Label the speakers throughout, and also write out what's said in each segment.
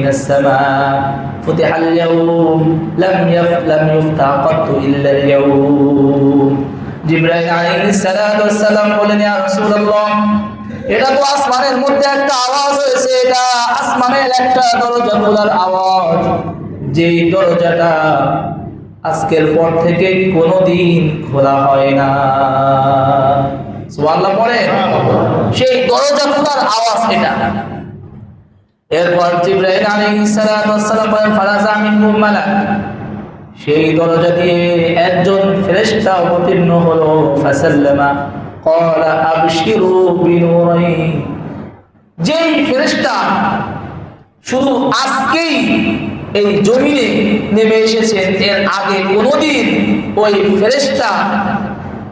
Speaker 1: من السماء فتح اليوم لم يف لم يفتح قط إلا اليوم জিব্রাইল আলাইহিস সালাতু ওয়াসসালাম বলেন ইয়া রাসূলুল্লাহ এটা তো আসমানের মধ্যে একটা আওয়াজ হয়েছে এটা আসমানের একটা দরজা খোলার আওয়াজ যেই দরজাটা আজকের পর থেকে কোনোদিন খোলা হয় না সুবহানাল্লাহ পড়ে সেই দরজা খোলার আওয়াজ এটা এরপর জিব্রাইল আলাইহিসসালাম ফারাজা মিনহুম মালা সেই দরজা দিয়ে একজন ফেরেশতা অবতীর্ণ হলো, ফাসাল্লামা। ক্বালা আবশিরু বিনুরাই। যেই ফেরেশতা শুধু আজকেই এই জমিনে নেমে এসেছেন এর আগে কোনোদিন ওই ফেরেশতা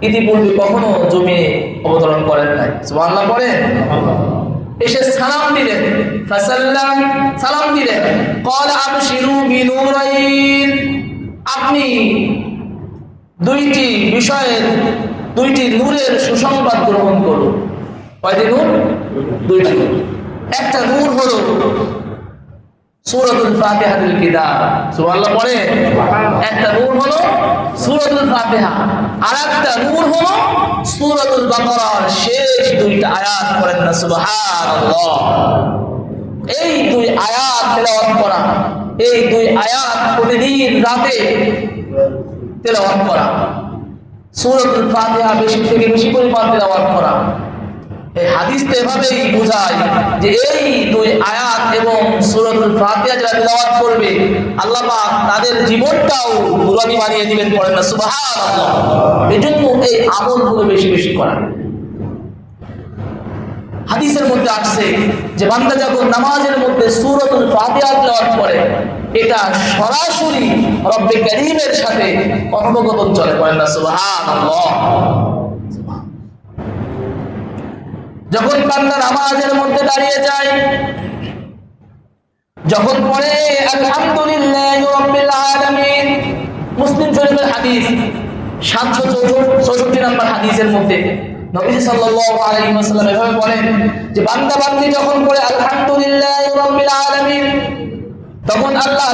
Speaker 1: ইতিপূর্বে কখনো জমিনে অবতরণ করেন নাই। সুবহানাল্লাহ পড়েন এসে সালাম দিলেন। ফাসাল্লাম সালাম দিলেন। কল আবশিরু বিনুরাইন। আপনি দুইটি বিষয়ের, দুইটি নূরের সুসংবাদ গ্রহণ করুন। কয়টি নূর? দুইটি নূর। একটা নূর হলো সুরতুল ফাতিহাতুল কিতাব। সুবহানাল্লাহ, পড়ে? একটা নূর হলো সুরতুল ফাতিহা। আর একটা নূর হলো সুরতুল বাকারার দুইটা আয়াত পড়েন না, সুবহানাল্লাহ। এই দুই আয়াত তেলাওয়াত করা, এই দুই আয়াত প্রতিদিন রাতে তেলাওয়াত করা। সূরাতুল ফাতিহা বেশি থেকে বেশি পরিমাণ তেলাওয়াত করা। এই হাদিস তো এভাবেই বোঝায় যে এই দুই আয়াত এবং সূরাতুল ফাতিহা যারা তেলাওয়াত করবে, আল্লাহ পাক তাদের জীবনটাও নুরানি বানিয়ে দিবেন, পড়েন না, সুবহানাল্লাহ। এজন্য এই আমলগুলো বেশি বেশি করা। হাদিসের মধ্যে আসছে যে বান্দা যখন নামাজের মধ্যে সূরাতুল ফাতিহা তেলাওয়াত করে, এটা সরাসরি রব্বে কারীমের সাথে কথোপকথন চলে। পড়েন না, সুবহানাল্লাহ। যখন বান্দা নামাজের মধ্যে দাঁড়িয়ে যায়, যখন পড়ে, আলহামদুলিল্লাহি রাব্বিল আলামিন মুসলিম শরীফের হাদিস 764 নম্বর হাদিসের মধ্যে আলামিন তখন আল্লাহ